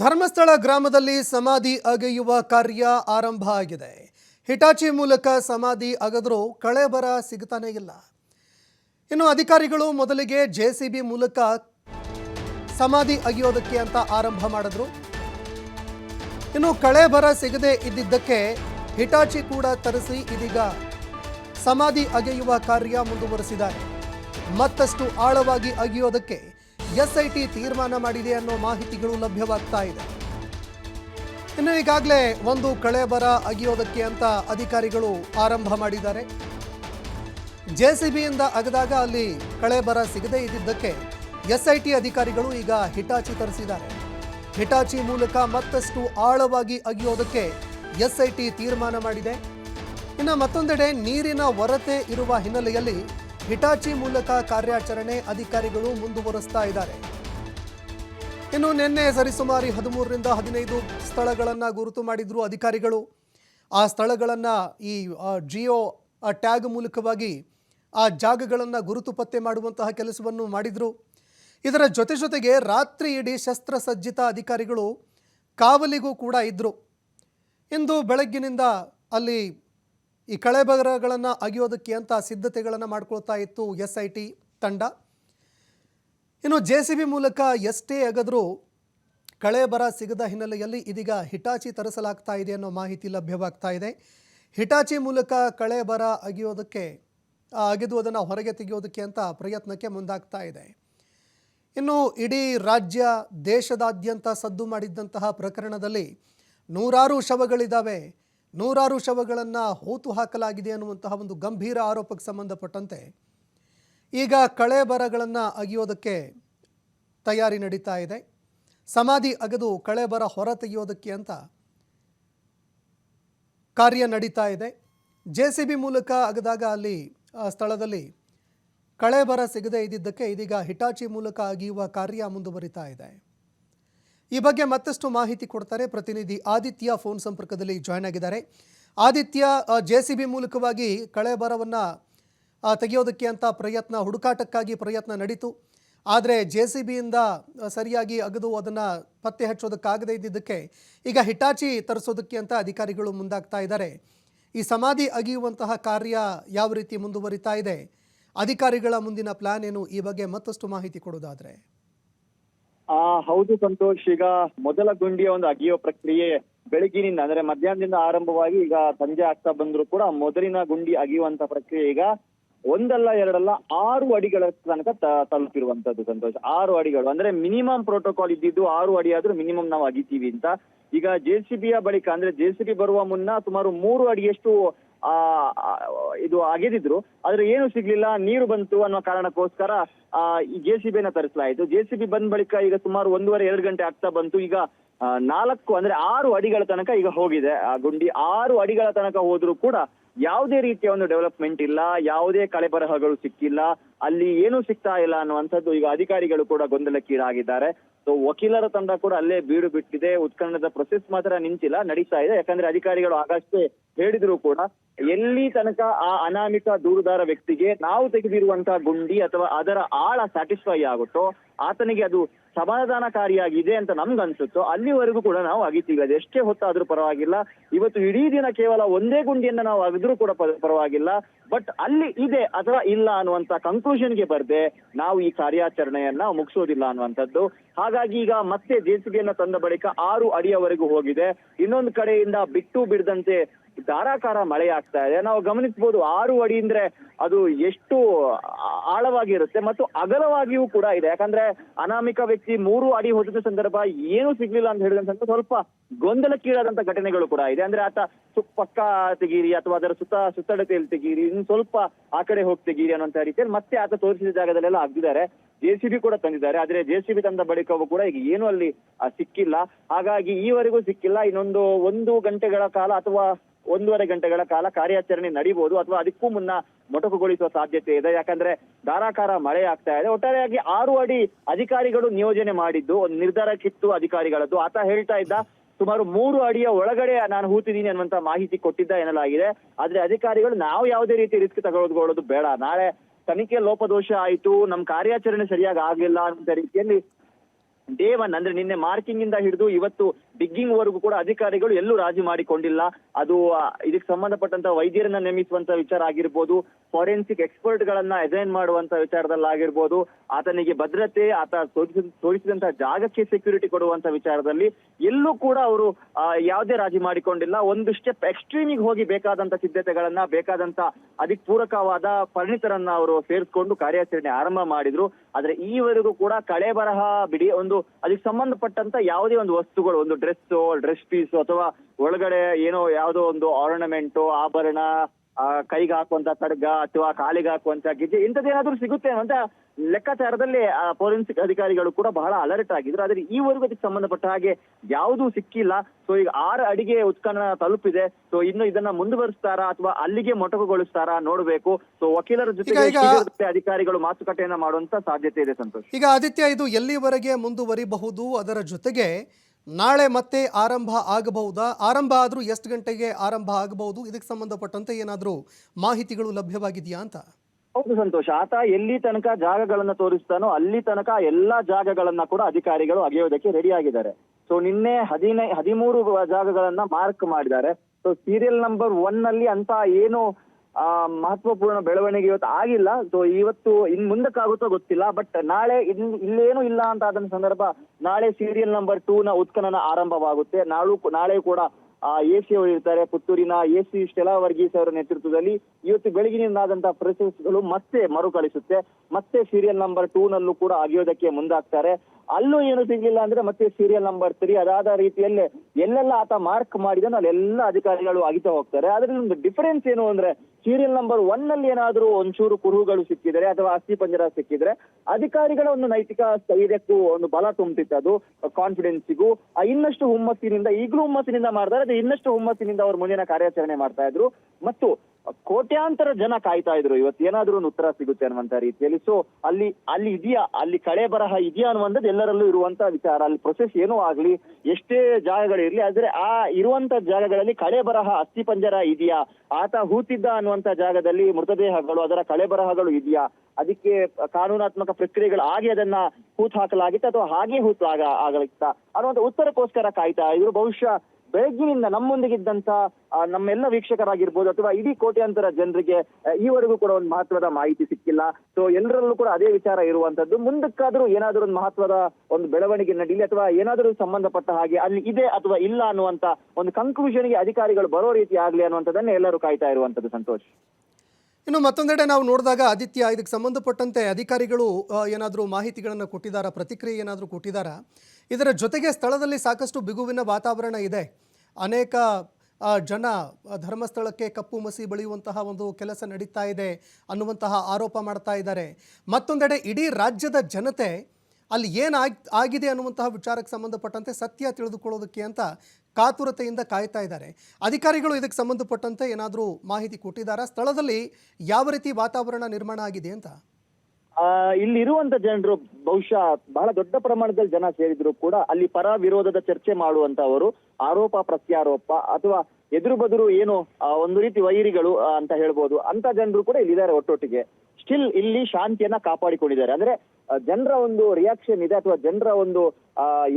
ಧರ್ಮಸ್ಥಳ ಗ್ರಾಮದಲ್ಲಿ ಸಮಾಧಿ ಅಗೆಯುವ ಕಾರ್ಯ ಆರಂಭ ಆಗಿದೆ. ಹಿಟಾಚಿ ಮೂಲಕ ಸಮಾಧಿ ಅಗೆದರೂ ಕಳೆಬರ ಸಿಗ್ತಾನೇ ಇಲ್ಲ. ಇನ್ನು ಅಧಿಕಾರಿಗಳು ಮೊದಲಿಗೆ ಜೆ ಸಿ ಬಿ ಮೂಲಕ ಸಮಾಧಿ ಅಗೆಯೋದಕ್ಕೆ ಅಂತ ಆರಂಭ ಮಾಡಿದ್ರು. ಇನ್ನು ಕಳೆ ಬರ ಸಿಗದೆ ಇದ್ದಿದ್ದಕ್ಕೆ ಹಿಟಾಚಿ ಕೂಡ ತರಿಸಿ ಇದೀಗ ಸಮಾಧಿ ಅಗೆಯುವ ಕಾರ್ಯ ಮುಂದುವರೆಸಿದ್ದಾರೆ. ಮತ್ತಷ್ಟು ಆಳವಾಗಿ ಅಗೆಯೋದಕ್ಕೆ ಎಸ್ಐಟಿ ತೀರ್ಮಾನ ಮಾಡಿದೆ ಅನ್ನೋ ಮಾಹಿತಿಗಳು ಲಭ್ಯವಾಗ್ತಾ ಇದೆ. ಇನ್ನು ಈಗಾಗಲೇ ಒಂದು ಕಳೆ ಬರ ಅಗೆಯೋದಕ್ಕೆ ಅಂತ ಅಧಿಕಾರಿಗಳು ಆರಂಭ ಮಾಡಿದ್ದಾರೆ. ಜೆ ಸಿ ಅಗದಾಗ ಅಲ್ಲಿ ಕಳೆ ಬರ ಸಿಗದೇ ಇದ್ದಿದ್ದಕ್ಕೆ ಎಸ್ಐಟಿ ಅಧಿಕಾರಿಗಳು ಈಗ ಹಿಟಾಚಿ ತರಿಸಿದ್ದಾರೆ. ಹಿಟಾಚಿ ಮೂಲಕ ಮತ್ತಷ್ಟು ಆಳವಾಗಿ ಅಗಿಯೋದಕ್ಕೆ ಎಸ್ಐಟಿ ತೀರ್ಮಾನ ಮಾಡಿದೆ. ಇನ್ನು ಮತ್ತೊಂದೆಡೆ ನೀರಿನ ಹೊರತೆ ಇರುವ ಹಿನ್ನೆಲೆಯಲ್ಲಿ ಹಿಟಾಚಿ ಮೂಲಕ ಕಾರ್ಯಾಚರಣೆ ಅಧಿಕಾರಿಗಳು ಮುಂದುವರೆಸ್ತಾ ಇದ್ದಾರೆ. ಇನ್ನು ನಿನ್ನೆ ಸರಿಸುಮಾರಿ ಹದಿಮೂರರಿಂದ ಹದಿನೈದು ಸ್ಥಳಗಳನ್ನು ಗುರುತು ಮಾಡಿದ್ರು ಅಧಿಕಾರಿಗಳು. ಆ ಸ್ಥಳಗಳನ್ನು ಈ ಜಿಯೋ ಟ್ಯಾಗ್ ಮೂಲಕವಾಗಿ ಆ ಜಾಗಗಳನ್ನು ಗುರುತು ಪತ್ತೆ ಮಾಡುವಂತಹ ಕೆಲಸವನ್ನು ಮಾಡಿದರು. ಇದರ ಜೊತೆ ಜೊತೆಗೆ ರಾತ್ರಿ ಇಡೀ ಶಸ್ತ್ರಸಜ್ಜಿತ ಅಧಿಕಾರಿಗಳು ಕಾವಲಿಗೂ ಕೂಡ ಇದ್ದರು ಇಂದು ಬೆಳಗ್ಗಿನಿಂದ ಅಲ್ಲಿ ಈ ಕಳೆಬರಗಳನ್ನು ಅಗೆಯೋದಕ್ಕೆ ಅಂತ ಸಿದ್ಧತೆಗಳನ್ನು ಮಾಡ್ಕೊಳ್ತಾ ಇತ್ತು ಎಸ್ ಐ ಟಿ ತಂಡ. ಇನ್ನು ಜೆ ಸಿ ಬಿ ಮೂಲಕ ಎಷ್ಟೇ ಅಗದರೂ ಕಳೆ ಬರ ಸಿಗದ ಹಿನ್ನೆಲೆಯಲ್ಲಿ ಇದೀಗ ಹಿಟಾಚಿ ತರಿಸಲಾಗ್ತಾ ಇದೆ ಅನ್ನೋ ಮಾಹಿತಿ ಲಭ್ಯವಾಗ್ತಾ ಇದೆ. ಹಿಟಾಚಿ ಮೂಲಕ ಕಳೆ ಬರ ಅಗೆಯೋದಕ್ಕೆ ಅಗೆದು ಅದನ್ನು ಹೊರಗೆ ತೆಗೆಯೋದಕ್ಕೆ ಅಂತ ಪ್ರಯತ್ನಕ್ಕೆ ಮುಂದಾಗ್ತಾ ಇದೆ. ಇನ್ನು ಇಡೀ ರಾಜ್ಯ ದೇಶದಾದ್ಯಂತ ಸದ್ದು ಮಾಡಿದ್ದಂತಹ ಪ್ರಕರಣದಲ್ಲಿ ನೂರಾರು ಶವಗಳಿದ್ದಾವೆ ನೂರಾರು ಶವಗಳನ್ನು ಹೂತು ಹಾಕಲಾಗಿದೆ ಅನ್ನುವಂತಹ ಒಂದು ಗಂಭೀರ ಆರೋಪಕ್ಕೆ ಸಂಬಂಧಪಟ್ಟಂತೆ ಈಗ ಕಳೆ ಬರಗಳನ್ನು ಅಗಿಯೋದಕ್ಕೆ ತಯಾರಿ ನಡೀತಾ ಇದೆ. ಸಮಾಧಿ ಅಗೆದು ಕಳೆ ಬರ ಹೊರ ತೆಗೆಯೋದಕ್ಕೆ ಅಂತ ಕಾರ್ಯ ನಡೀತಾ ಇದೆ. ಜೆ ಸಿ ಬಿ ಮೂಲಕ ಅಗದಾಗ ಅಲ್ಲಿ, ಆ ಸ್ಥಳದಲ್ಲಿ ಕಳೆ ಬರ ಸಿಗದೇ ಇದ್ದಿದ್ದಕ್ಕೆ ಇದೀಗ ಹಿಟಾಚಿ ಮೂಲಕ ಅಗೆಯುವ ಕಾರ್ಯ ಮುಂದುವರಿತಾ ಇದೆ. ಈ ಬಗ್ಗೆ ಮತ್ತಷ್ಟು ಮಾಹಿತಿ ಕೊಡ್ತಾರೆ ಪ್ರತಿನಿಧಿ ಆದಿತ್ಯ ಫೋನ್ ಸಂಪರ್ಕದಲ್ಲಿ ಜಾಯ್ನ್ ಆಗಿದ್ದಾರೆ. ಆದಿತ್ಯ ಜೆ ಸಿ ಬಿ ಮೂಲಕವಾಗಿ ಕಳೆ ಬರವನ್ನ ತೆಗೆಯೋದಕ್ಕೆ ಅಂತ ಪ್ರಯತ್ನ, ಹುಡುಕಾಟಕ್ಕಾಗಿ ಪ್ರಯತ್ನ ನಡೀತು. ಆದರೆ ಜೆ ಸಿ ಬಿಯಿಂದ ಸರಿಯಾಗಿ ಅಗದು ಅದನ್ನು ಪತ್ತೆ ಹಚ್ಚೋದಕ್ಕಾಗದೇ ಇದ್ದಿದ್ದಕ್ಕೆ ಈಗ ಹಿಟಾಚಿ ತರಿಸೋದಕ್ಕೆ ಅಂತ ಅಧಿಕಾರಿಗಳು ಮುಂದಾಗ್ತಾ ಇದ್ದಾರೆ. ಈ ಸಮಾಧಿ ಅಗಿಯುವಂತಹ ಕಾರ್ಯ ಯಾವ ರೀತಿ ಮುಂದುವರಿತಾ ಇದೆ, ಅಧಿಕಾರಿಗಳ ಮುಂದಿನ ಪ್ಲಾನ್ ಏನು, ಈ ಬಗ್ಗೆ ಮತ್ತಷ್ಟು ಮಾಹಿತಿ ಕೊಡೋದಾದ್ರೆ. ಆ ಹೌದು ಸಂತೋಷ್, ಈಗ ಮೊದಲ ಗುಂಡಿಯ ಒಂದು ಅಗಿಯೋ ಪ್ರಕ್ರಿಯೆ ಬೆಳಗಿನಿಂದ ಅಂದ್ರೆ ಮಧ್ಯಾಹ್ನದಿಂದ ಆರಂಭವಾಗಿ ಈಗ ಸಂಜೆ ಆಗ್ತಾ ಬಂದ್ರು ಕೂಡ ಮೊದಲಿನ ಗುಂಡಿ ಅಗಿಯುವಂತ ಪ್ರಕ್ರಿಯೆ ಈಗ ಒಂದಲ್ಲ ಎರಡಲ್ಲ ಆರು ಅಡಿಗಳ ತನಕ ತಲುಪಿರುವಂತದ್ದು ಸಂತೋಷ್. ಆರು ಅಡಿಗಳು, ಅಂದ್ರೆ ಮಿನಿಮಮ್ ಪ್ರೋಟೋಕಾಲ್ ಇದ್ದಿದ್ದು ಆರು ಅಡಿ ಆದ್ರೂ ಮಿನಿಮಮ್ ನಾವು ಅಗಿತೀವಿ ಅಂತ. ಈಗ ಜೆ ಸಿ ಬಿಯ ಬಳಿಕ, ಅಂದ್ರೆ ಜೆ ಸಿ ಬಿ ಬರುವ ಮುನ್ನ ಸುಮಾರು ಮೂರು ಅಡಿಯಷ್ಟು ಆ, ಇದು ಅಗೆದಿದ್ರು. ಆದ್ರೆ ಏನು ಸಿಗ್ಲಿಲ್ಲ, ನೀರು ಬಂತು ಅನ್ನೋ ಕಾರಣಕ್ಕೋಸ್ಕರ ಈ ಜೆ ಸಿ ಬಿನ ತರಿಸಲಾಯಿತು. ಜೆ ಸಿ ಬಿ ಬಂದ ಬಳಿಕ ಈಗ ಸುಮಾರು ಒಂದೂವರೆ, ಎರಡು ಗಂಟೆ ಆಗ್ತಾ ಬಂತು. ಈಗ ನಾಲ್ಕು ಅಂದ್ರೆ ಆರು ಅಡಿಗಳ ತನಕ ಈಗ ಹೋಗಿದೆ. ಆ, ಗುಂಡಿ ಆರು ಅಡಿಗಳ ತನಕ ಹೋದ್ರೂ ಕೂಡ ಯಾವುದೇ ರೀತಿಯ ಒಂದು ಡೆವಲಪ್ಮೆಂಟ್ ಇಲ್ಲ. ಯಾವುದೇ ಕಳೆ ಬರಹಗಳು ಸಿಕ್ಕಿಲ್ಲ. ಅಲ್ಲಿ ಏನೂ ಸಿಗ್ತಾ ಇಲ್ಲ ಅನ್ನುವಂಥದ್ದು ಈಗ ಅಧಿಕಾರಿಗಳು ಕೂಡ ಗೊಂದಲಕ್ಕೀಡಾಗಿದ್ದಾರೆ. ಸೊ ವಕೀಲರ ತಂಡ ಕೂಡ ಅಲ್ಲೇ ಬೀಡು ಬಿಟ್ಟಿದೆ. ಉತ್ಖನನದ ಪ್ರೊಸೆಸ್ ಮಾತ್ರ ನಿಂತಿಲ್ಲ, ನಡೀತಾ ಇದೆ. ಯಾಕಂದ್ರೆ ಅಧಿಕಾರಿಗಳು ಆಗಷ್ಟೇ ಹೇಳಿದ್ರು ಕೂಡ ಎಲ್ಲಿ ತನಕ ಆ ಅನಾಮಿಕ ದೂರುದಾರ ವ್ಯಕ್ತಿಗೆ ನಾವು ತೆಗೆದಿರುವಂತಹ ಗುಂಡಿ ಅಥವಾ ಅದರ ಆಳ ಸ್ಯಾಟಿಸ್ಫೈ ಆಗುತ್ತೋ, ಆತನಿಗೆ ಅದು ಸಮಾಧಾನಕಾರಿಯಾಗಿದೆ ಅಂತ ನಮ್ಗನ್ಸುತ್ತೋ, ಅಲ್ಲಿವರೆಗೂ ಕೂಡ ನಾವು ಅಗಿತೀವಿ ಎಷ್ಟೇ ಹೊತ್ತಾದ್ರೂ ಪರವಾಗಿಲ್ಲ. ಇವತ್ತು ಇಡೀ ದಿನ ಕೇವಲ ಒಂದೇ ಗುಂಡಿಯನ್ನ ನಾವು ಅಗಿದ್ರೂ ಕೂಡ ಪರವಾಗಿಲ್ಲ. ಬಟ್ ಅಲ್ಲಿ ಇದೆ ಅಥವಾ ಇಲ್ಲ ಅನ್ನುವಂತ ಕನ್ಕ್ಲೂಷನ್ಗೆ ಬರ್ದೆ ನಾವು ಈ ಕಾರ್ಯಾಚರಣೆಯನ್ನ ಮುಗಿಸೋದಿಲ್ಲ ಅನ್ನುವಂಥದ್ದು. ಹಾಗಾಗಿ ಈಗ ಮತ್ತೆ ಜೆಸಿಬಿಯನ್ನ ತಂದ ಬಳಿಕ ಆರು ಅಡಿಯವರೆಗೂ ಹೋಗಿದೆ. ಇನ್ನೊಂದು ಕಡೆಯಿಂದ ಬಿಟ್ಟು ಬಿಡದಂತೆ ಧಾರಾಕಾರ ಮಳೆ ಆಗ್ತಾ ಇದೆ. ನಾವು ಗಮನಿಸಬಹುದು ಆರು ಅಡಿ ಅಂದ್ರೆ ಅದು ಎಷ್ಟು ಆಳವಾಗಿರುತ್ತೆ ಮತ್ತು ಅಗಲವಾಗಿಯೂ ಕೂಡ ಇದೆ. ಯಾಕಂದ್ರೆ ಅನಾಮಿಕ ವ್ಯಕ್ತಿ ಮೂರು ಅಡಿ ಹೊಡೆದ ಸಂದರ್ಭ ಏನು ಸಿಗ್ಲಿಲ್ಲ ಅಂತ ಹೇಳಿದಂತ ಸ್ವಲ್ಪ ಗೊಂದಲಕ್ಕೀಡಾದಂತ ಘಟನೆಗಳು ಕೂಡ ಇದೆ. ಅಂದ್ರೆ ಆತ ಪಕ್ಕ ತೆಗೀರಿ ಅಥವಾ ಅದರ ಸುತ್ತ ಸುತ್ತಳತೆಯಲ್ಲಿ ತೆಗೀರಿ, ಇನ್ನು ಸ್ವಲ್ಪ ಆ ಕಡೆ ಹೋಗಿ ತೆಗೀರಿ ಅನ್ನೋಂತ ರೀತಿಯಲ್ಲಿ ಮತ್ತೆ ಆತ ತೋರಿಸಿದ ಜಾಗದಲ್ಲೆಲ್ಲ ಆಗಿದ್ದಾರೆ ಜೆ ಸಿ ಬಿ ಕೂಡ ತಂದಿದ್ದಾರೆ. ಆದ್ರೆ ಜೆ ಸಿ ಬಿ ತಂದ ಬಳಿಕವೂ ಕೂಡ ಈಗ ಏನು ಅಲ್ಲಿ ಸಿಕ್ಕಿಲ್ಲ. ಹಾಗಾಗಿ ಈವರೆಗೂ ಸಿಕ್ಕಿಲ್ಲ. ಇನ್ನೊಂದು ಒಂದು ಗಂಟೆಗಳ ಕಾಲ ಅಥವಾ ಒಂದೂವರೆ ಗಂಟೆಗಳ ಕಾಲ ಕಾರ್ಯಾಚರಣೆ ನಡೀಬಹುದು ಅಥವಾ ಅದಕ್ಕೂ ಮುನ್ನ ಮೊಟಕುಗೊಳಿಸುವ ಸಾಧ್ಯತೆ ಇದೆ. ಯಾಕಂದ್ರೆ ಧಾರಾಕಾರ ಮಳೆ ಆಗ್ತಾ ಇದೆ. ಒಟ್ಟಾರೆಯಾಗಿ ಆರು ಅಡಿ ಅಧಿಕಾರಿಗಳು ನಿಯೋಜನೆ ಮಾಡಿದ್ದು, ಒಂದು ನಿರ್ಧಾರಕ್ಕಿತ್ತು ಅಧಿಕಾರಿಗಳದ್ದು. ಆತ ಹೇಳ್ತಾ ಇದ್ದ, ಸುಮಾರು ಮೂರು ಅಡಿಯ ಒಳಗಡೆ ನಾನು ಹೂತಿದ್ದೀನಿ ಅನ್ನುವಂತ ಮಾಹಿತಿ ಕೊಟ್ಟಿದ್ದ ಎನ್ನಲಾಗಿದೆ. ಆದ್ರೆ ಅಧಿಕಾರಿಗಳು ನಾವು ಯಾವುದೇ ರೀತಿ ರಿಸ್ಕ್ ತಗೊಳ್ಳೋದು ಬೇಡ. ನಾಳೆ ತನಿಖೆ ಲೋಪದೋಷ ಆಯಿತು, ನಮ್ ಕಾರ್ಯಾಚರಣೆ ಸರಿಯಾಗಿ ಆಗ್ಲಿಲ್ಲ ಅಂತ ರೀತಿಯಲ್ಲಿ ಡೇ ಒನ್ ಅಂದ್ರೆ ನಿನ್ನೆ ಮಾರ್ಕಿಂಗ್ ಇಂದ ಹಿಡಿದು ಇವತ್ತು ಡಿಗ್ಗಿಂಗ್ ವರೆಗೂ ಕೂಡ ಅಧಿಕಾರಿಗಳು ಎಲ್ಲೂ ರಾಜಿ ಮಾಡಿಕೊಂಡಿಲ್ಲ. ಅದು ಇದಕ್ಕೆ ಸಂಬಂಧಪಟ್ಟಂತ ವೈದ್ಯರನ್ನ ನೇಮಿಸುವಂತ ವಿಚಾರ ಆಗಿರ್ಬೋದು ಫಾರೆನ್ಸಿಕ್ ಎಕ್ಸ್ಪರ್ಟ್ ಗಳನ್ನ ಅಸೈನ್ ಮಾಡುವಂತ ವಿಚಾರದಲ್ಲಾಗಿರ್ಬೋದು ಆತನಿಗೆ ಭದ್ರತೆ, ಆತ ತೋರಿಸಿದಂತಹ ತೋರಿಸಿದಂತ ಜಾಗಕ್ಕೆ ಸೆಕ್ಯೂರಿಟಿ ಕೊಡುವಂತ ವಿಚಾರದಲ್ಲಿ ಎಲ್ಲೂ ಕೂಡ ಅವರು ಯಾವುದೇ ರಾಜಿ ಮಾಡಿಕೊಂಡಿಲ್ಲ. ಒಂದು ಸ್ಟೆಪ್ ಎಕ್ಸ್ಟ್ರೀಮಿಗೆ ಹೋಗಿ ಬೇಕಾದಂತ ಸಿದ್ಧತೆಗಳನ್ನ, ಬೇಕಾದಂತ ಅದಕ್ಕೆ ಪೂರಕವಾದ ಪರಿಣಿತರನ್ನ ಅವರು ಸೇರಿಸ್ಕೊಂಡು ಕಾರ್ಯಾಚರಣೆ ಆರಂಭ ಮಾಡಿದ್ರು. ಆದ್ರೆ ಈವರೆಗೂ ಕೂಡ ಕಳೆ ಬರಹ ಬಿಡಿ, ಒಂದು ಅದಕ್ಕೆ ಸಂಬಂಧಪಟ್ಟಂತ ಯಾವುದೇ ಒಂದು ವಸ್ತುಗಳು, ಒಂದು ಡ್ರೆಸ್ ಡ್ರೆಸ್ ಪೀಸ್ ಅಥವಾ ಒಳಗಡೆ ಏನೋ ಯಾವುದೋ ಒಂದು ಆರ್ನಮೆಂಟ್ ಆಭರಣ ಕೈಗೆ ಹಾಕುವಂತ ಖಡ್ಗ ಅಥವಾ ಕಾಲಿಗೆ ಹಾಕುವಂತ ಗಿಜ್ಜೆ ಇಂಥದ್ದೇನಾದ್ರೂ ಸಿಗುತ್ತೆ ಅಂತ ಲೆಕ್ಕಾಚಾರದಲ್ಲಿ ಆ ಫೋರೆನ್ಸಿಕ್ ಅಧಿಕಾರಿಗಳು ಕೂಡ ಬಹಳ ಅಲರ್ಟ್ ಆಗಿದ್ರು. ಆದ್ರೆ ಈ ಅದಕ್ಕೆ ಸಂಬಂಧಪಟ್ಟ ಹಾಗೆ ಯಾವುದೂ ಸಿಕ್ಕಿಲ್ಲ. ಸೊ ಈಗ ಆರು ಅಡಿಗೆ ಉತ್ಖನನ ತಲುಪಿದೆ. ಸೊ ಇನ್ನು ಇದನ್ನ ಮುಂದುವರಿಸ್ತಾರಾ ಅಥವಾ ಅಲ್ಲಿಗೆ ಮೊಟಕುಗೊಳಿಸ್ತಾರಾ ನೋಡ್ಬೇಕು. ಸೊ ವಕೀಲರ ಈಗ- ಅಧಿಕಾರಿಗಳು ಮಾತುಕತೆಯನ್ನ ಮಾಡುವಂತ ಸಾಧ್ಯತೆ ಇದೆ ಸಂತೋಷ್. ಈಗ ಆದಿತ್ಯ ಇದು ಎಲ್ಲಿವರೆಗೆ ಮುಂದುವರಿಬಹುದು? ಅದರ ಜೊತೆಗೆ ನಾಳೆ ಮತ್ತೆ ಆರಂಭ ಆಗಬಹುದಾ? ಆರಂಭ ಆದರೂ ಎಷ್ಟು ಗಂಟೆಗೆ ಆರಂಭ ಆಗಬಹುದು? ಇದಕ್ಕೆ ಸಂಬಂಧಪಟ್ಟಂತೆ ಏನಾದರೂ ಮಾಹಿತಿಗಳು ಲಭ್ಯವಾಗಿದೆಯಾ ಅಂತ? ಹೌದು ಸಂತೋಷ. ಆತ ಎಲ್ಲಿ ತನಕ ಜಾಗಗಳನ್ನ ತೋರಿಸ್ತಾನೋ ಅಲ್ಲಿ ತನಕ ಎಲ್ಲಾ ಜಾಗಗಳನ್ನ ಕೂಡ ಅಧಿಕಾರಿಗಳು ಅಗೆಯೋದಕ್ಕೆ ರೆಡಿ ಆಗಿದ್ದಾರೆ. ಸೊ ನಿನ್ನೆ ಹದಿನೈ, ಹದಿಮೂರು ಜಾಗಗಳನ್ನ ಮಾರ್ಕ್ ಮಾಡಿದ್ದಾರೆ. ಸೊ ಸೀರಿಯಲ್ ನಂಬರ್ ಒನ್ ಅಲ್ಲಿ ಅಂತ ಏನು ಮಹತ್ವಪೂರ್ಣ ಬೆಳವಣಿಗೆ ಇವತ್ತು ಆಗಿಲ್ಲ. ಸೊ ಇವತ್ತು ಇನ್ ಮುಂದಕ್ಕಾಗುತ್ತೋ ಗೊತ್ತಿಲ್ಲ. ಬಟ್ ನಾಳೆ ಇನ್, ಇಲ್ಲೇನು ಇಲ್ಲ ಅಂತ ಆದ ಸಂದರ್ಭ ನಾಳೆ ಸೀರಿಯಲ್ ನಂಬರ್ ಟೂ ನ ಉತ್ಖನನ ಆರಂಭವಾಗುತ್ತೆ. ನಾಳು ನಾಳೆ ಕೂಡ ಎ ಸಿ ಅವರು ಇರ್ತಾರೆ. ಪುತ್ತೂರಿನ ಎ ಸಿ ಸ್ಟೆಲಾ ವರ್ಗೀಸ್ ಅವರ ನೇತೃತ್ವದಲ್ಲಿ ಇವತ್ತು ಬೆಳಗಿನಿಂದಾದಂತಹ ಗಳು ಮತ್ತೆ ಮರುಕಳಿಸುತ್ತೆ. ಮತ್ತೆ ಸೀರಿಯಲ್ ನಂಬರ್ ಟೂ ನಲ್ಲೂ ಕೂಡ ಅಗಿಯೋದಕ್ಕೆ ಮುಂದಾಗ್ತಾರೆ. ಅಲ್ಲೂ ಏನು ಸಿಗ್ಲಿಲ್ಲ ಅಂದ್ರೆ ಮತ್ತೆ ಸೀರಿಯಲ್ ನಂಬರ್ ತ್ರೀ ಅದಾದ ರೀತಿಯಲ್ಲೇ ಎಲ್ಲೆಲ್ಲ ಆತ ಮಾರ್ಕ್ ಮಾಡಿದನೋ ಅಲ್ಲೆಲ್ಲ ಅಧಿಕಾರಿಗಳು ಅಗಿತಾ ಹೋಗ್ತಾರೆ. ಆದ್ರೆ ಒಂದು ಡಿಫರೆನ್ಸ್ ಏನು ಅಂದ್ರೆ ಸೀರಿಯಲ್ ನಂಬರ್ ಒನ್ನಲ್ಲಿ ಏನಾದರೂ ಒಂಚೂರು ಕುರುಹುಗಳು ಸಿಕ್ಕಿದ್ರೆ ಅಥವಾ ಅಸ್ಥಿ ಪಂಜರ ಸಿಕ್ಕಿದ್ರೆ ಅಧಿಕಾರಿಗಳ ಒಂದು ನೈತಿಕ ಸ್ಥೈರ್ಯಕ್ಕೂ ಒಂದು ಬಲ ತುಂಬಿತ್ತು ಅದು ಕಾನ್ಫಿಡೆನ್ಸಿಗೂ ಇನ್ನಷ್ಟು ಹುಮ್ಮಸ್ಸಿನಿಂದ, ಈಗಲೂ ಹುಮ್ಮಸ್ಸಿನಿಂದ ಮಾಡ್ತಾರೆ, ಅದು ಇನ್ನಷ್ಟು ಹುಮ್ಮಸ್ಸಿನಿಂದ ಅವ್ರ ಮುಂದಿನ ಕಾರ್ಯಾಚರಣೆ ಮಾಡ್ತಾ ಇದ್ರು. ಮತ್ತು ಕೋಟ್ಯಾಂತರ ಜನ ಕಾಯ್ತಾ ಇದ್ರು. ಇವತ್ತು ಏನಾದ್ರೂ ಉತ್ತರ ಸಿಗುತ್ತೆ ಅನ್ನುವಂತ ರೀತಿಯಲ್ಲಿ. ಸೊ ಅಲ್ಲಿ ಅಲ್ಲಿ ಇದೆಯಾ, ಅಲ್ಲಿ ಕಳೆ ಬರಹ ಇದೆಯಾ ಅನ್ನುವಂಥದ್ದು ಎಲ್ಲರಲ್ಲೂ ಇರುವಂತ ವಿಚಾರ. ಅಲ್ಲಿ ಪ್ರೊಸೆಸ್ ಏನೂ ಆಗ್ಲಿ, ಎಷ್ಟೇ ಜಾಗಗಳಿರ್ಲಿ, ಆದ್ರೆ ಆ ಇರುವಂತ ಜಾಗಗಳಲ್ಲಿ ಕಳೆ ಬರಹ ಅಸ್ಥಿ ಪಂಜರ ಇದೆಯಾ, ಆತ ಹೂತಿದ್ದ ಅನ್ನುವಂತ ಜಾಗದಲ್ಲಿ ಮೃತದೇಹಗಳು, ಅದರ ಕಳೆ ಬರಹಗಳು ಇದೆಯಾ? ಅದಕ್ಕೆ ಕಾನೂನಾತ್ಮಕ ಪ್ರಕ್ರಿಯೆಗಳು ಆಗಿ ಅದನ್ನ ಹೂತ್ ಹಾಕಲಾಗಿತ್ತ ಅಥವಾ ಹಾಗೆ ಹೂತ್ ಆಗ ಆಗಲಿತ್ತ? ಅನ್ನುವಂತ ಉತ್ತರಕ್ಕೋಸ್ಕರ ಕಾಯ್ತಾ ಇವರು ಬಹುಶಃ ಬೆಳಗ್ಗಿನಿಂದ ನಮ್ಮೊಂದಿಗಿದ್ದಂತ ನಮ್ಮೆಲ್ಲ ವೀಕ್ಷಕರಾಗಿರ್ಬೋದು ಅಥವಾ ಇಡೀ ಕೋಟ್ಯಾಂತರ ಜನರಿಗೆ ಈವರೆಗೂ ಕೂಡ ಒಂದು ಮಹತ್ವದ ಮಾಹಿತಿ ಸಿಕ್ಕಿಲ್ಲ. ಸೊ ಎಲ್ಲರಲ್ಲೂ ಕೂಡ ಅದೇ ವಿಚಾರ ಇರುವಂತದ್ದು. ಮುಂದಕ್ಕಾದ್ರೂ ಏನಾದರೂ ಒಂದು ಮಹತ್ವದ ಒಂದು ಬೆಳವಣಿಗೆ ನಡೀಲಿ ಅಥವಾ ಏನಾದರೂ ಸಂಬಂಧಪಟ್ಟ ಹಾಗೆ ಅಲ್ಲಿ ಇದೆ ಅಥವಾ ಇಲ್ಲ ಅನ್ನುವಂತ ಒಂದು ಕನ್ಕ್ಲೂಷನ್ಗೆ ಅಧಿಕಾರಿಗಳು ಬರೋ ರೀತಿ ಆಗ್ಲಿ ಅನ್ನುವಂಥದ್ದನ್ನೇ ಎಲ್ಲರೂ ಕಾಯ್ತಾ ಇರುವಂತದ್ದು ಸಂತೋಷ್. ಇನ್ನು ಮತ್ತೊಂದೆಡೆ ನಾವು ನೋಡಿದಾಗ ಆದಿತ್ಯ, ಇದಕ್ಕೆ ಸಂಬಂಧಪಟ್ಟಂತೆ ಅಧಿಕಾರಿಗಳು ಏನಾದರೂ ಮಾಹಿತಿಗಳನ್ನು ಕೊಟ್ಟಿದ್ದಾರಾ, ಪ್ರತಿಕ್ರಿಯೆ ಏನಾದರೂ ಕೊಟ್ಟಿದ್ದಾರಾ? ಇದರ ಜೊತೆಗೆ ಸ್ಥಳದಲ್ಲಿ ಸಾಕಷ್ಟು ಬಿಗುವಿನ ವಾತಾವರಣ ಇದೆ. ಅನೇಕ ಜನ ಧರ್ಮಸ್ಥಳಕ್ಕೆ ಕಪ್ಪು ಮಸಿ ಬಳಿಯುವಂತಹ ಒಂದು ಕೆಲಸ ನಡೀತಾ ಇದೆ ಅನ್ನುವಂತಹ ಆರೋಪ ಮಾಡ್ತಾ ಇದ್ದಾರೆ. ಮತ್ತೊಂದೆಡೆ ಇಡೀ ರಾಜ್ಯದ ಜನತೆ ಅಲ್ಲಿ ಏನಾಗ್ ಆಗಿದೆ ಅನ್ನುವಂತಹ ವಿಚಾರಕ್ಕೆ ಸಂಬಂಧಪಟ್ಟಂತೆ ಸತ್ಯ ತಿಳಿದುಕೊಳ್ಳೋದಕ್ಕೆ ಅಂತ ಕಾತುರತೆಯಿಂದ ಕಾಯ್ತಾ ಇದ್ದಾರೆ. ಅಧಿಕಾರಿಗಳು ಇದಕ್ಕೆ ಸಂಬಂಧಪಟ್ಟಂತೆ ಏನಾದರೂ ಮಾಹಿತಿ ಕೊಟ್ಟಿದ್ದಾರಾ? ಸ್ಥಳದಲ್ಲಿ ಯಾವ ರೀತಿ ವಾತಾವರಣ ನಿರ್ಮಾಣ ಆಗಿದೆ ಅಂತ? ಇಲ್ಲಿರುವಂತ ಜನರು ಬಹುಶಃ ಬಹಳ ದೊಡ್ಡ ಪ್ರಮಾಣದಲ್ಲಿ ಜನ ಸೇರಿದ್ರು ಕೂಡ ಅಲ್ಲಿ ಪರ ವಿರೋಧದ ಚರ್ಚೆ ಮಾಡುವಂತವರು ಆರೋಪ, ಪ್ರತ್ಯಾರೋಪ ಅಥವಾ ಎದುರು ಬದುರು ಏನು ಒಂದು ರೀತಿ ವೈರಿಗಳು ಅಂತ ಹೇಳ್ಬೋದು. ಅಂತ ಜನರು ಕೂಡ ಇಲ್ಲಿದ್ದಾರೆ ಒಟ್ಟೊಟ್ಟಿಗೆ. ಸ್ಟಿಲ್ ಇಲ್ಲಿ ಶಾಂತಿಯನ್ನ ಕಾಪಾಡಿಕೊಂಡಿದ್ದಾರೆ. ಅಂದ್ರೆ ಜನರ ಒಂದು ರಿಯಾಕ್ಷನ್ ಇದೆ ಅಥವಾ ಜನರ ಒಂದು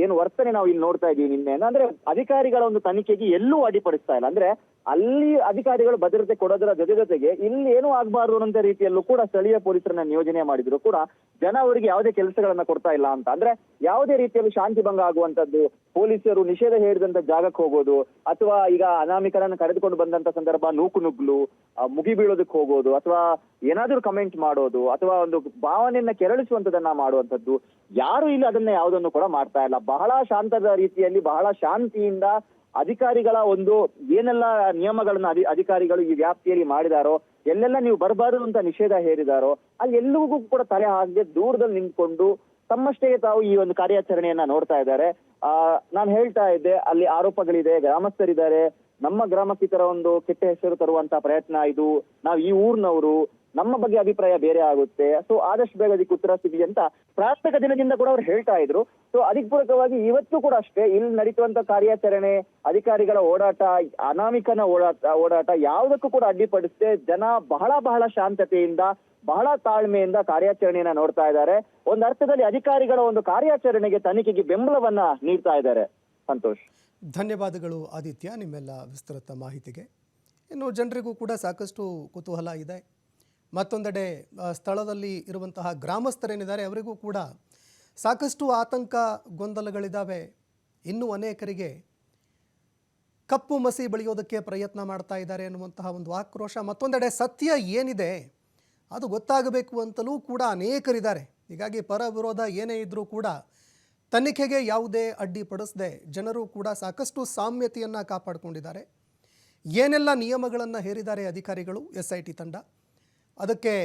ಏನು ವರ್ತನೆ ನಾವು ಇಲ್ಲಿ ನೋಡ್ತಾ ಇದೀವಿ ನಿನ್ನೆ ಅಂದ್ರೆ ಅಧಿಕಾರಿಗಳ ಒಂದು ತನಿಖೆಗೆ ಎಲ್ಲೂ ಅಡಿಪಡಿಸ್ತಾ ಇಲ್ಲ. ಅಂದ್ರೆ ಅಲ್ಲಿ ಅಧಿಕಾರಿಗಳು ಭದ್ರತೆ ಕೊಡೋದರ ಜೊತೆ ಜೊತೆಗೆ ಇಲ್ಲಿ ಏನೂ ಆಗ್ಬಾರ್ದು ಅನ್ನೋ ರೀತಿಯಲ್ಲೂ ಕೂಡ ಸ್ಥಳೀಯ ಪೊಲೀಸರನ್ನ ನಿಯೋಜನೆ ಮಾಡಿದ್ರು ಕೂಡ ಜನ ಅವರಿಗೆ ಯಾವುದೇ ಕೆಲಸಗಳನ್ನ ಕೊಡ್ತಾ ಇಲ್ಲ ಅಂತ. ಅಂದ್ರೆ ಯಾವುದೇ ರೀತಿಯಲ್ಲಿ ಶಾಂತಿ ಭಂಗ ಆಗುವಂತದ್ದು ಪೊಲೀಸರು ನಿಷೇಧ ಹೇರಿದಂತ ಜಾಗಕ್ಕೆ ಹೋಗೋದು, ಅಥವಾ ಈಗ ಅನಾಮಿಕರನ್ನ ಕರೆದುಕೊಂಡು ಬಂದಂತ ಸಂದರ್ಭ ನೂಕು ನುಗ್ಲು ಮುಗಿ ಹೋಗೋದು, ಅಥವಾ ಏನಾದ್ರೂ ಕಮೆಂಟ್ ಮಾಡೋದು, ಅಥವಾ ಒಂದು ಭಾವನೆಯನ್ನ ಕೆರಳಿಸುವಂತದನ್ನ ಮಾಡುವಂತದ್ದು ಯಾರು ಇಲ್ಲಿ ಅದನ್ನ ಯಾವುದನ್ನು ಕೂಡ ಮಾಡ್ತಾ ಇಲ್ಲ. ಬಹಳ ಶಾಂತದ ರೀತಿಯಲ್ಲಿ, ಬಹಳ ಶಾಂತಿಯಿಂದ ಅಧಿಕಾರಿಗಳ ಒಂದು ಏನೆಲ್ಲ ನಿಯಮಗಳನ್ನ ಅಧಿ, ಅಧಿಕಾರಿಗಳು ಈ ವ್ಯಾಪ್ತಿಯಲ್ಲಿ ಮಾಡಿದಾರೋ, ಎಲ್ಲೆಲ್ಲ ನೀವು ಬರಬಾರದು ಅಂತ ನಿಷೇಧ ಹೇರಿದಾರೋ, ಅಲ್ಲಿ ಎಲ್ಲರಿಗೂ ಕೂಡ ತಲೆ ಹಾಕದೆ ದೂರದಲ್ಲಿ ನಿಂತ್ಕೊಂಡು ತಮ್ಮಷ್ಟೇ ತಾವು ಈ ಒಂದು ಕಾರ್ಯಾಚರಣೆಯನ್ನ ನೋಡ್ತಾ ಇದ್ದಾರೆ. ಆ, ನಾನು ಹೇಳ್ತಾ ಇದ್ದೆ, ಅಲ್ಲಿ ಆರೋಪಗಳಿದೆ, ಗ್ರಾಮಸ್ಥರಿದ್ದಾರೆ. ನಮ್ಮ ಗ್ರಾಮಕ್ಕೆ ಒಂದು ಕೆಟ್ಟ ಹೆಸರು ತರುವಂತ ಪ್ರಯತ್ನ ಇದು. ನಾವು ಈ ಊರ್ನವರು ನಮ್ಮ ಬಗ್ಗೆ ಅಭಿಪ್ರಾಯ ಬೇರೆ ಆಗುತ್ತೆ. ಸೊ ಆದಷ್ಟು ಬೇಗ ಅದಕ್ಕೆ ಉತ್ತರ ಸಿಗಲಿ ಅಂತ ಪ್ರಾಥಮಿಕ ದಿನದಿಂದ ಕೂಡ ಅವ್ರು ಹೇಳ್ತಾ ಇದ್ರು. ಸೊ ಅದಕ್ಕೆ ಪೂರಕವಾಗಿ ಇವತ್ತು ಕೂಡ ಅಷ್ಟೇ ಇಲ್ಲಿ ನಡೀತುವಂತ ಕಾರ್ಯಾಚರಣೆ, ಅಧಿಕಾರಿಗಳ ಓಡಾಟ, ಅನಾಮಿಕನ ಓಡಾಟ ಓಡಾಟ ಯಾವುದಕ್ಕೂ ಕೂಡ ಅಡ್ಡಿಪಡಿಸದೆ ಜನ ಬಹಳ ಬಹಳ ಶಾಂತತೆಯಿಂದ, ಬಹಳ ತಾಳ್ಮೆಯಿಂದ ಕಾರ್ಯಾಚರಣೆಯನ್ನ ನೋಡ್ತಾ ಇದ್ದಾರೆ. ಒಂದು ಅರ್ಥದಲ್ಲಿ ಅಧಿಕಾರಿಗಳ ಒಂದು ಕಾರ್ಯಾಚರಣೆಗೆ ತನಿಖೆಗೆ ಬೆಂಬಲವನ್ನ ನೀಡ್ತಾ ಇದ್ದಾರೆ. ಸಂತೋಷ್. ಧನ್ಯವಾದಗಳು ಆದಿತ್ಯ, ನಿಮ್ಮೆಲ್ಲ ವಿಸ್ತೃತ ಮಾಹಿತಿಗೆ. ಇನ್ನು ಜನರಿಗೂ ಕೂಡ ಸಾಕಷ್ಟು ಕುತೂಹಲ ಇದೆ. ಮತ್ತೊಂದೆಡೆ ಸ್ಥಳದಲ್ಲಿ ಇರುವಂತಹ ಗ್ರಾಮಸ್ಥರೇನಿದ್ದಾರೆ ಅವರಿಗೂ ಕೂಡ ಸಾಕಷ್ಟು ಆತಂಕ ಗೊಂದಲಗಳಿದ್ದಾವೆ. ಇನ್ನೂ ಅನೇಕರಿಗೆ ಕಪ್ಪು ಮಸಿ ಬೆಳೆಯೋದಕ್ಕೆ ಪ್ರಯತ್ನ ಮಾಡ್ತಾ ಇದ್ದಾರೆ ಅನ್ನುವಂತಹ ಒಂದು ಆಕ್ರೋಶ. ಮತ್ತೊಂದೆಡೆ, ಸತ್ಯ ಏನಿದೆ, ಅದು ಗೊತ್ತಾಗಬೇಕು ಅಂತಲೂ ಕೂಡ ಅನೇಕರಿದ್ದಾರೆ. ಹೀಗಾಗಿ ಪರ ವಿರೋಧ ಏನೇ ಇದ್ದರೂ ಕೂಡ ತನಿಖೆಗೆ ಯಾವುದೇ ಅಡ್ಡಿಪಡಿಸದೆ ಜನರು ಕೂಡ ಸಾಕಷ್ಟು ಸಾಮ್ಯತೆಯನ್ನು ಕಾಪಾಡಿಕೊಂಡಿದ್ದಾರೆ. ಏನೆಲ್ಲ ನಿಯಮಗಳನ್ನು ಹೇರಿದ್ದಾರೆ ಅಧಿಕಾರಿಗಳು ಎಸ್ ಐ ಟಿ ತಂಡ? ಅದಕ್ಕೆ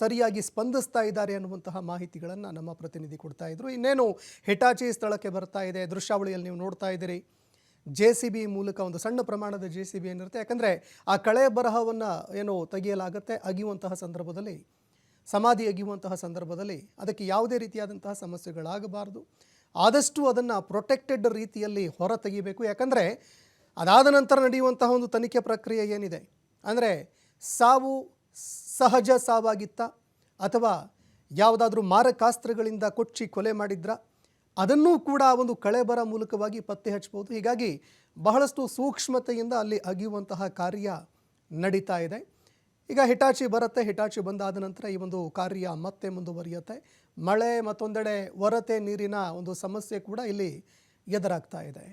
ಸರಿಯಾಗಿ ಸ್ಪಂದಿಸ್ತಾ ಇದ್ದಾರೆ ಅನ್ನುವಂತಹ ಮಾಹಿತಿಗಳನ್ನು ನಮ್ಮ ಪ್ರತಿನಿಧಿ ಕೊಡ್ತಾ ಇದ್ದರು ಇನ್ನೇನು ಹೆಟಾಚಿ ಸ್ಥಳಕ್ಕೆ ಬರ್ತಾ ಇದೆ, ದೃಶ್ಯಾವಳಿಯಲ್ಲಿ ನೀವು ನೋಡ್ತಾ ಇದ್ದೀರಿ. ಜೆ ಸಿ ಬಿ ಮೂಲಕ ಒಂದು ಸಣ್ಣ ಪ್ರಮಾಣದ ಜೆ ಸಿ ಬಿ ಏನಿರುತ್ತೆ, ಯಾಕಂದರೆ ಆ ಕಳೆ ಬರಹವನ್ನು ಏನು ತೆಗೆಯಲಾಗುತ್ತೆ, ಅಗಿಯುವಂತಹ ಸಂದರ್ಭದಲ್ಲಿ, ಸಮಾಧಿ ಅಗಿಯುವಂತಹ ಸಂದರ್ಭದಲ್ಲಿ, ಅದಕ್ಕೆ ಯಾವುದೇ ರೀತಿಯಾದಂತಹ ಸಮಸ್ಯೆಗಳಾಗಬಾರ್ದು. ಆದಷ್ಟು ಅದನ್ನು ಪ್ರೊಟೆಕ್ಟೆಡ್ ರೀತಿಯಲ್ಲಿ ಹೊರ ತೆಗಿಬೇಕು. ಯಾಕಂದರೆ, ಅದಾದ ನಂತರ ನಡೆಯುವಂತಹ ಒಂದು ತನಿಖೆ ಪ್ರಕ್ರಿಯೆ ಏನಿದೆ, ಅಂದರೆ ಸಾವು ಸಹಜ ಸಾವಾಗಿತ್ತ? ಅಥವಾ ಯಾವುದಾದ್ರೂ ಮಾರಕಾಸ್ತ್ರಗಳಿಂದ ಕೊಚ್ಚಿ ಕೊಲೆ ಮಾಡಿದ್ರ? ಅದನ್ನೂ ಕೂಡ ಒಂದು ಕಳೆಬರ ಮೂಲಕವಾಗಿ ಪತ್ತೆ ಹಚ್ಚಬಹುದು. ಹೀಗಾಗಿ ಬಹಳಷ್ಟು ಸೂಕ್ಷ್ಮತೆಯಿಂದ ಅಲ್ಲಿ ಅಗಿಯುವಂತಹ ಕಾರ್ಯ ನಡೀತಾ ಇದೆ. ಈಗ ಹಿಟಾಚಿ ಬರುತ್ತೆ, ಹಿಟಾಚಿ ಬಂದಾದ ನಂತರ ಈ ಒಂದು ಕಾರ್ಯ ಮತ್ತೆ ಮುಂದುವರಿಯುತ್ತೆ. ಮಳೆ ಮತ್ತೊಂದೆಡೆ ಹೊರತೆ ನೀರಿನ ಒಂದು ಸಮಸ್ಯೆ ಕೂಡ ಇಲ್ಲಿ ಎದುರಾಗ್ತಾ ಇದೆ.